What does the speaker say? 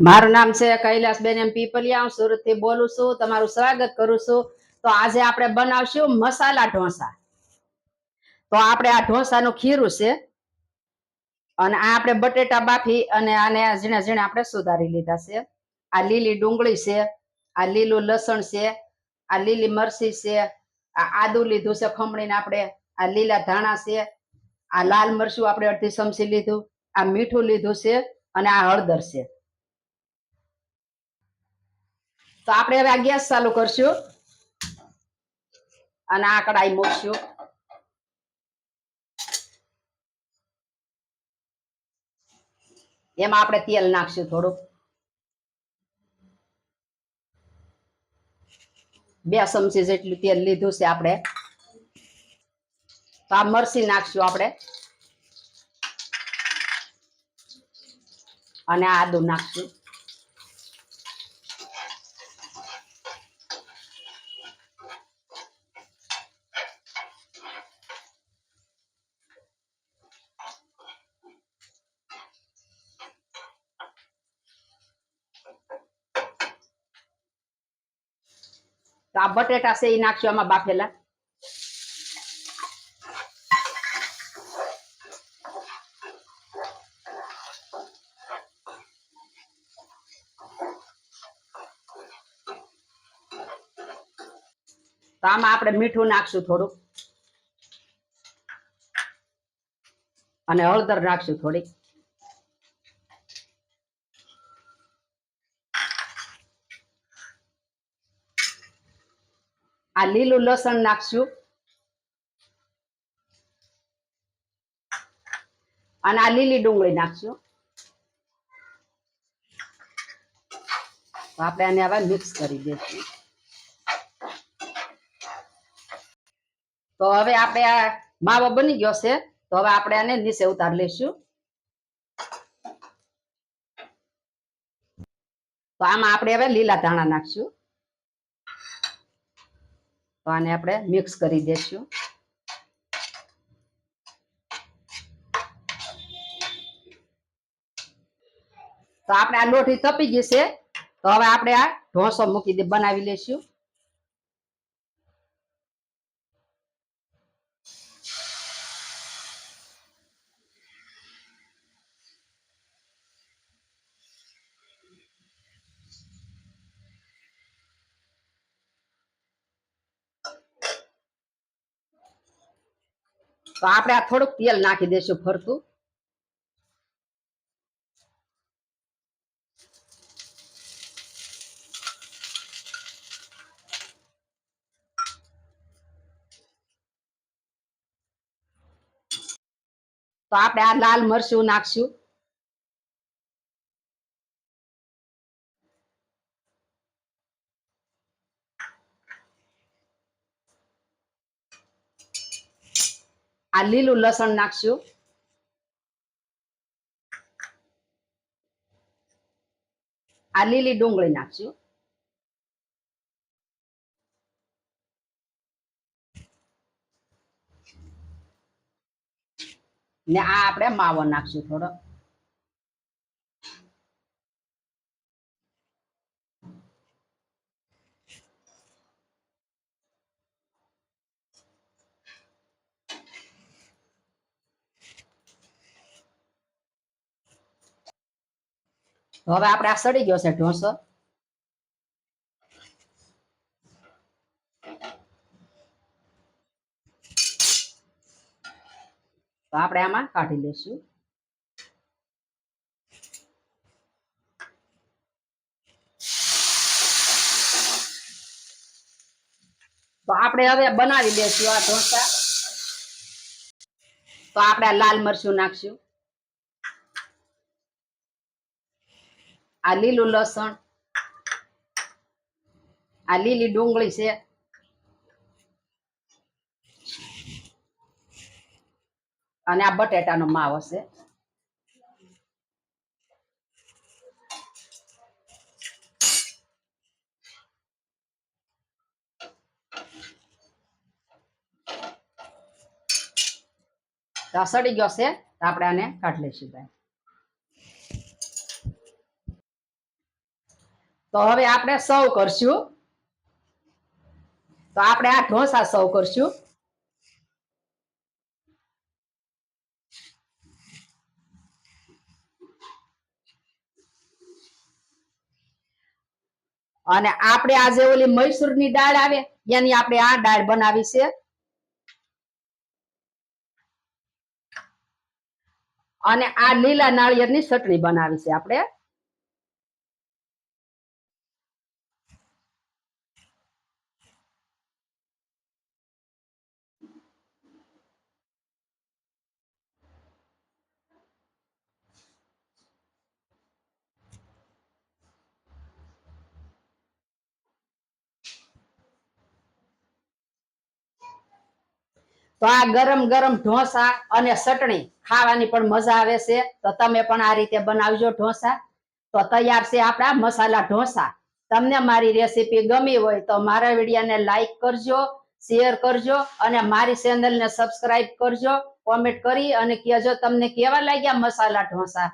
મારું નામ છે કૈલાસબેન, એમ પીપલિયા. હું સુરતથી બોલું છું. તમારું સ્વાગત કરું છું. તો આજે આપણે બનાવશું મસાલા ઢોસા. તો આપણે આ ઢોસાનું ખીરું છે. અને આ આપણે બટેટા બાફી અને આને ઝીણા ઝીણા આપણે સુધારી લીધા છે. આ લીલી ડુંગળી છે. આ લીલું લસણ છે. આ લીલી મરચી છે. આ આદુ લીધું છે ખમણીને આપણે. આ લીલા ધાણા છે. આ લાલ મરચું આપણે અડધી ચમચી લીધું. આ મીઠું લીધું છે. અને આ હળદર છે. તો આપણે હવે આ ગેસ ચાલુ કરશું. અને આ કડાઈ મૂકશું. એમાં આપણે તેલ નાખશું થોડુંક. બે ચમચી જેટલું તેલ લીધું છે આપણે. તો આ મરસી નાખશું આપણે. અને આદુ નાખશું. આ બટેટા છે, એ નાખશું આમાં બાફેલા. તો આમાં આપણે મીઠું નાખશું થોડું અને હળદર નાખશું થોડીક. આ લીલું લસણ નાખશું. અને આ લીલી ડુંગળી નાખશું. આપણે આને હવે મિક્સ કરી દઈશું. તો હવે આપણે આ માવો બની ગયો છે. તો હવે આપણે આને નીચે ઉતાર લઈશું. તો આમાં આપણે હવે લીલા ધાણા નાખશું. તો આને આપણે મિક્સ કરી દઈશું તો આપણે આ લોટી તપી ગઈ છે. તો હવે આપણે આ ઢોસો મૂકી દે બનાવી લઈશું તો આપણે આ થોડુંક તેલ નાખી દઈશું ફરતું તો આપણે આ લાલ મરચું નાખશું. આ લીલું લસણ નાખશું. આ લીલી ડુંગળી નાખશું. ને આ આપણે માવો નાખશું થોડો. તો હવે આપણે આ સડી ગયો છે ઢોસો. તો આપણે આમાં કાઢી લઈશું. તો આપણે હવે બનાવી લઈશું આ ઢોસા. તો આપણે લાલ મરચું નાખશું. આ લીલું લસણ. આ લીલી ડુંગળી છે. અને આ બટેટાનો માવો આ સડી ગયો છે. આપણે આને કાઢી લઈશું ભાઈ. તો હવે આપણે સૌ કરશું. તો આપણે આ ઢોસા સૌ કરશું. અને આપણે આજે ઓલી મૈસૂરની દાળ આવે, એની આપણે આ દાળ બનાવી છે. અને આ લીલા નાળિયેરની ચટણી બનાવી છે આપણે. તો આ ગરમ ગરમ ઢોસા અને ચટણી ખાવાની પણ મજા આવે છે. તો તમે પણ આ રીતે બનાવજો ઢોસા. તો તૈયાર છે આપણા મસાલા ઢોસા. તમને મારી રેસીપી ગમી હોય તો મારા વિડીયોને લાઈક કરજો, શેર કરજો અને મારી ચેનલને સબસ્ક્રાઇબ કરજો, કોમેન્ટ કરી અને કહેજો તમને કેવા લાગ્યા મસાલા ઢોસા.